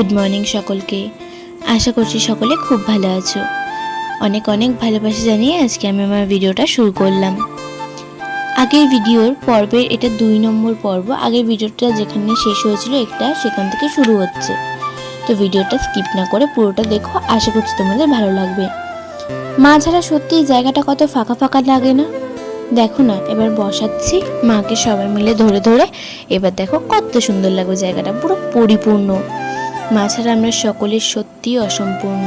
Good morning সকলকে। আশা করছি সকলে খুব ভালো আছো। অনেক অনেক ভালোবাসা জানিয়ে আজকে আমি আমার ভিডিওটা শুরু করলাম। আগের ভিডিওর পর্বের এটা দুই নম্বর পর্ব, আগের ভিডিওটা যেখানে শেষ হয়েছিল একটা, সেখান থেকে শুরু হচ্ছে। তো ভিডিওটা স্কিপ না করে পুরোটা দেখো, আশা করছি তোমাদের ভালো লাগবে। মা ছাড়া সত্যি জায়গাটা কত ফাঁকা ফাঁকা লাগে না? দেখো না, এবার বসাচ্ছি, মাকে সবাই মিলে ধরে ধরে। এবার দেখো কত সুন্দর লাগবে জায়গাটা, পুরো পরিপূর্ণ। মা ছাড়া আমরা সকলের সত্যি অসম্পূর্ণ।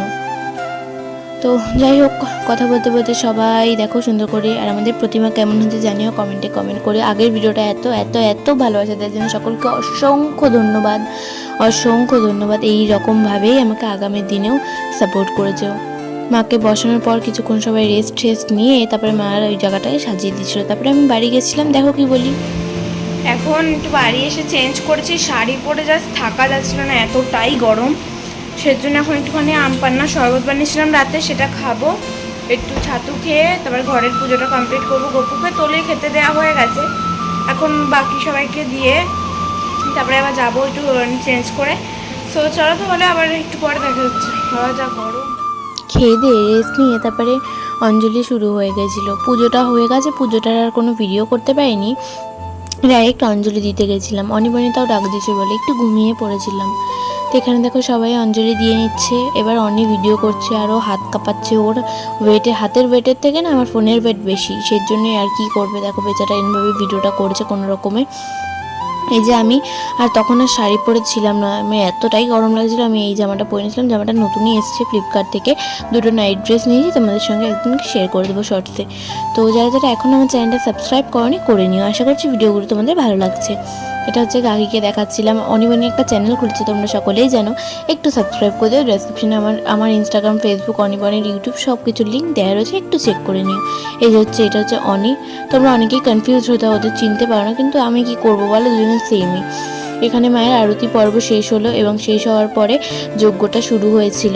তো যাই হোক, কথা বলতে বলতে সবাই দেখো সুন্দর করে আর আমাদের প্রতিমা কেমন হচ্ছে জানিও কমেন্টে কমেন্ট করে। আগের ভিডিওটা এত এত এত ভালোবাসা দেওয়ার জন্য সকলকে অসংখ্য ধন্যবাদ অসংখ্য ধন্যবাদ। এই রকমভাবেই আমাকে আগামী দিনেও সাপোর্ট করেছে। মাকে বসানোর পর কিছুক্ষণ সবাই রেস্ট টেস্ট নিয়ে তারপরে মা ওই জায়গাটাকে সাজিয়ে দিয়েছিল। তারপরে আমি বাড়ি গেছিলাম, দেখো কি বলি। এখন একটু বাড়ি এসে চেঞ্জ করেছি, শাড়ি পরে জাস্ট থাকা যাচ্ছিল না, এতটাই গরম। সেজন্য এখন একটুখানি আম পান্না, শরবত বানিয়েছিলাম রাতে, সেটা খাব। একটু ছাতু খেয়ে, তারপর ঘরের পুজোটা কমপ্লিট করব গপুকে তোলে খেতে দেওয়া হয়ে গেছে। এখন বাকি সবাইকে দিয়ে, তারপরে আবার যাব একটু চেঞ্জ করে। সো চলো তো বলে আবার একটু পরে দেখা হচ্ছে। বাবা, যা গরম। খেয়ে দিয়ে রেস্ট নিয়ে তারপরে অঞ্জলি শুরু হয়ে গেছিল। পুজোটা হয়ে গেছে, পুজোটার আর কোনো ভিডিও করতে পারিনি। ডাইরেক্ট অঞ্জলি দিতে গেছিলাম। অনিবনিতাও ডাক দিয়েছে বলে। একটু ঘুমিয়ে পড়েছিলাম। তো এখানে দেখো সবাই অঞ্জলি দিয়ে নিচ্ছে। এবার অনি ভিডিও করছে, আরও হাত কাঁপাচ্ছে। ওর ওয়েটে হাতের ওয়েটের থেকে না আমার ফোনের ওয়েট বেশি। সেই জন্যই আর কি করবে? দেখো বেচারা এমভাবে ভিডিওটা করছে কোনো রকমে। এই যে আমি, আর তখন আর শাড়ি পরেছিলাম না। আমি এতটাই গরম লাগছিল, আমি এই জামাটা পরে নিয়েছিলাম। জামাটা নতুনই এসেছে ফ্লিপকার্ট থেকে। দুটো নাইট ড্রেস নিয়েছি, তোমাদের সঙ্গে একদিন শেয়ার করে দেবো শর্টসে তো যারা যারা এখন আমার চ্যানেলটা সাবস্ক্রাইব করনি, করে নিও। আশা করছি ভিডিওগুলো তোমাদের ভালো লাগছে। এটা হচ্ছে কাকিকে দেখাচ্ছিলাম। অনিবনি একটা চ্যানেল খুলছে, তোমরা সকলেই জানো। একটু সাবস্ক্রাইব করে দিও ডেসক্রিপশনে আমার আমার ইনস্টাগ্রাম ফেসবুক অনিবনের ইউটিউব সব কিছুর লিঙ্ক দেওয়া রয়েছে, একটু চেক করে নিও। এই যে হচ্ছে, এটা হচ্ছে অনি। তোমরা অনেকেই কনফিউজ হতে, ওদের চিনতে পারো না, কিন্তু আমি কি করব বলো? দুজনে সেমই এখানে মায়ের আরতি পর্ব শেষ হলো এবং শেষ হওয়ার পরে যজ্ঞটা শুরু হয়েছিল।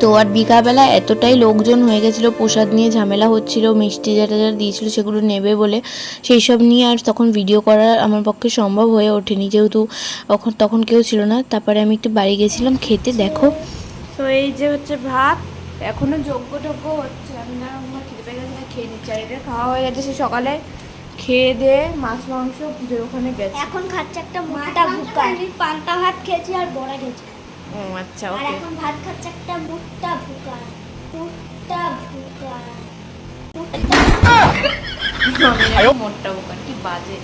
তো আর বিকালবেলা এতটাই লোকজন হয়ে গেছিল প্রসাদ নিয়ে ঝামেলা হচ্ছিল মিষ্টি যেটা যেটা দিয়েছিল সেগুলো নেবে বলে সেই সব নিয়ে আর তখন ভিডিও করা আমার পক্ষে সম্ভব হয়ে ওঠেনি যেহেতু তখন তখন কেউ ছিল না। তারপরে আমি একটু বাড়ি গেছিলাম খেতে দেখো। তো এই যে হচ্ছে ভাত এখনও যোগ্য টোগ্য হচ্ছে আমি না আমার খেতে পেয়ে গেছে খেয়ে নিচ্ছি। আর এটা খাওয়া হয়ে গেছে সে সকালে খেয়ে দিয়ে মাছ মাংস পুজোর ওখানে গেছে। এখন খাচ্ছে একটা মোটা পান্তা ভাত খেয়েছি আর বড়া খেয়েছি। ও আচ্ছা আর এখন ভাত খাচ্ছে একটা মোটা ভুকা মোটা ভুকা। মোটটা বোকা কি বাজে।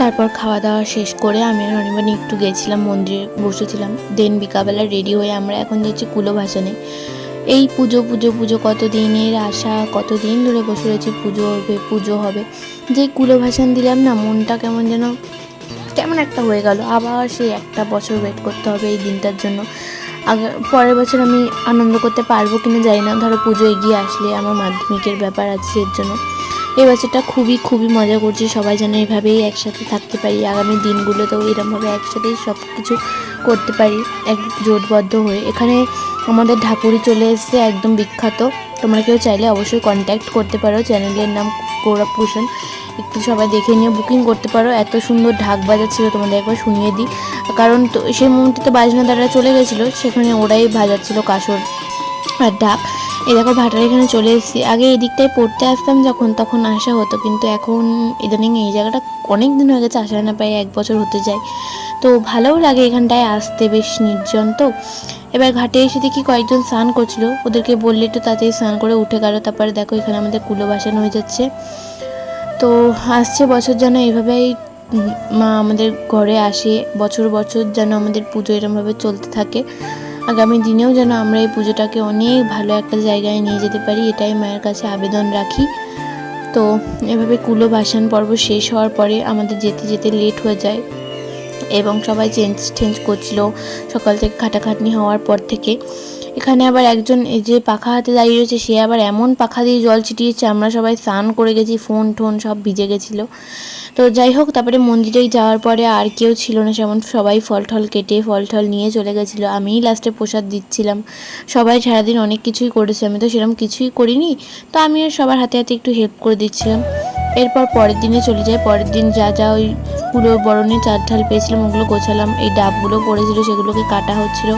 তারপর খাওয়া দাওয়া শেষ করে আমি আর অনির্বাণী একটু গেছিলাম মন্দিরে বসেছিলাম। দেন বিকালবেলা রেডি হয়ে আমরা এখন যাচ্ছি কুলো ভাসানে এই পুজো পুজো পুজো কত দিনের আশা কত দিন ধরে বসে রয়েছি পুজো হবে পুজো হবে। যে কুলো ভাসান দিলাম না মনটা কেমন যেন কেমন একটা হয়ে গেল। আবার সেই একটা বছর ওয়েট করতে হবে এই দিনটার জন্য। পরের বছর আমি আনন্দ করতে পারব কিনা জানি না। ধরো পুজো এগিয়ে আসলে আমার মাধ্যমিকের ব্যাপার আছে এর জন্য। এই বছরটা খুবই খুবই মজা করছি। সবাই যেন এভাবেই একসাথে থাকতে পারি। আগামী দিনগুলোতেও এরমভাবে একসাথেই সব কিছু করতে পারি। এক জোটবদ্ধ হয়ে। এখানে আমাদের ঢাকুরি চলে এসেছে, একদম বিখ্যাত। তোমরা কেউ চাইলে অবশ্যই কন্ট্যাক্ট করতে পারো। চ্যানেলের নাম গৌরব ভূষণ। একটু সবাই দেখে নিয়ে বুকিং করতে পারো। এত সুন্দর ঢাক বাজাচ্ছিল তোমাদের একবার শুনিয়ে দিই। কারণ তো সেই মুহূর্তে তো বাজনা বাজনাদাররা চলে গেছিল, সেখানে ওরাই বাজাচ্ছিল কাসর আর ডাক এই দেখো, ভাটার এখানে চলে এসেছি। আগে এই দিকটায় পড়তে আসতাম যখন, তখন আসা হতো, কিন্তু এখন ইদানিং এই জায়গাটা অনেক দিন হয়ে গেছে, আসা না প্রায় এক বছর হতে যায়। তো ভালোও লাগে এখানটায় আসতে, বেশ নির্জন তো। এবার ঘাটে এসে দেখি কয়েকজন স্নান করছিল। ওদেরকে বললে একটু তাড়াতাড়ি স্নান করে উঠে গেল। তারপরে দেখো এখানে আমাদের কুলো বাসানো হয়ে যাচ্ছে। তো আসছে বছর যেন এইভাবেই মা আমাদের ঘরে আসে। বছর বছর যেন আমাদের পুজো এরমভাবে চলতে থাকে। আগামী দিনেও যেন আমরা এই পুজোটাকে অনেক ভালো একটা জায়গায় নিয়ে যেতে পারি, এটাই মায়ের কাছে আবেদন রাখি। তো এভাবে কুলো ভাসান পর্ব শেষ হওয়ার পরে আমাদের যেতে যেতে লেট হয়ে যায় এবং সবাই চেঞ্জ টেঞ্জ করছিল। সকাল থেকে খাটাখাটনি হওয়ার পর থেকে এখানে আবার একজন এই যে পাখা হাতে দাঁড়িয়ে রয়েছে, সে আবার এমন পাখা দিয়ে জল ছিটিয়েছে, আমরা সবাই স্নান করে গেছি, ফোন টোন সব ভিজে গেছিল। তো যাই হোক, তারপরে মন্দিরে যাওয়ার পরে আর কেউ ছিল না যেমন সবাই ফল টল কেটে ফল টল নিয়ে চলে গেছিল। আমিই লাস্টে প্রসাদ দিচ্ছিলাম। সবাই সারাদিন অনেক কিছুই করেছে, আমি তো সেরকম কিছুই করিনি। তো আমিও সবার হাতে হাতে একটু হেল্প করে দিচ্ছিলাম। এরপর পরের দিনে চলে যায়। পরের দিন যা যা ওই পুরো বরণে চার ঢাল পেয়েছিলাম, ওগুলো গোছালাম। এই ডাবগুলো পড়েছিল, সেগুলোকে কাটা হচ্ছিল।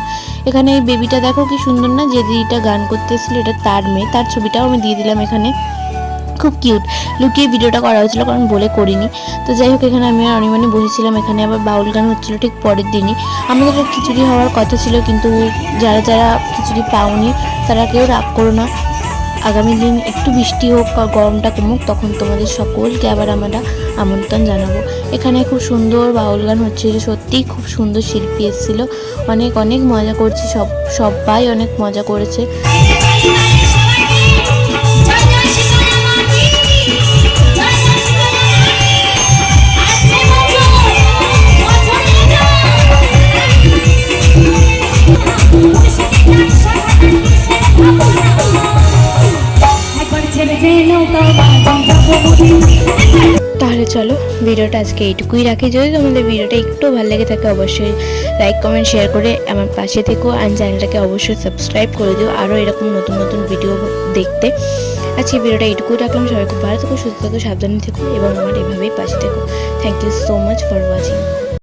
এখানে এই বেবিটা দেখো কি সুন্দর না, যে দিদিটা গান করতে এসেছিল, এটা তার মেয়ে। তার ছবিটাও আমি দিয়ে দিলাম এখানে। খুব কিউট লুকিয়ে ভিডিওটা করা হয়েছিল, কারণ বলে করিনি। তো যাই হোক, এখানে আমি আর অনিমানি বসেছিলাম। এখানে আবার বাউল গান হচ্ছিল ঠিক পরের দিনই। আমাদের খিচুড়ি হওয়ার কথা ছিল, কিন্তু যারা যারা খিচুড়ি পাওনি, তারা কেউ রাগ করো না। আগামী দিন একটু বৃষ্টি হোক বা গরমটা কমুক, তখন তোমাদের সকলকে আবার আমরা আমন্ত্রণ জানাব। এখানে খুব সুন্দর বাউল গান হচ্ছিল সত্যিই খুব সুন্দর শিল্পী এসেছিল। অনেক অনেক মজা করছে, সব, সবাই অনেক মজা করেছে। চলো, ভিডিওটা আজকে এইটুকুই রাখি। যদি তোমাদের ভিডিওটা একটু ভালো লেগে থাকে, অবশ্যই লাইক কমেন্ট শেয়ার করে আমার পাশে থেকো আর চ্যানেলটাকে অবশ্যই সাবস্ক্রাইব করে দিও। আরও এরকম নতুন নতুন ভিডিও দেখতে। আজকে ভিডিওটা এইটুকুই রাখলাম। সবাই খুব ভালো থেকো, সুস্থ থেকো, সাবধানে থেকো এবং আমার এভাবেই পাশে থেকো। Thank you so much for watching